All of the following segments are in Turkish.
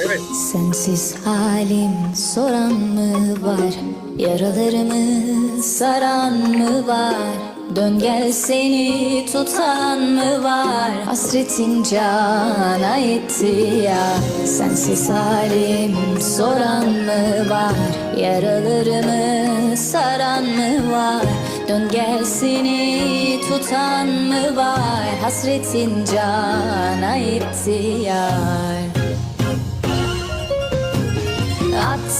Evet. Sensiz halim soran mı var? Yaralarımı saran mı var? Dön gel seni tutan mı var? Hasretin cana etti ya Sensiz halim soran mı var? Yaralarımı saran mı var? Dön gel seni tutan mı var? Hasretin cana etti yar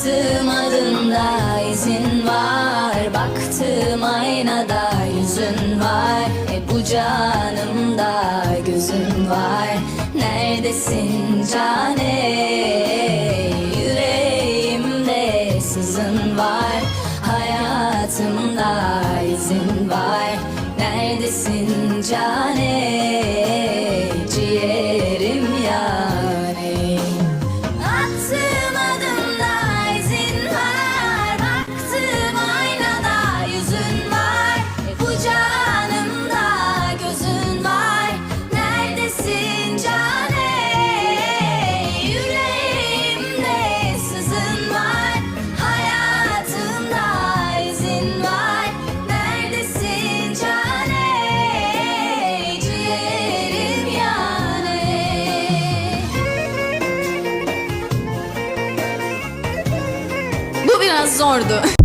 Attığım adımda izin var Baktığım aynada yüzün var. E bu canımda gözün var. Neredesin cane? Yüreğimde sızın var. Hayatımda izin var. Neredesin cane Bu biraz zordu.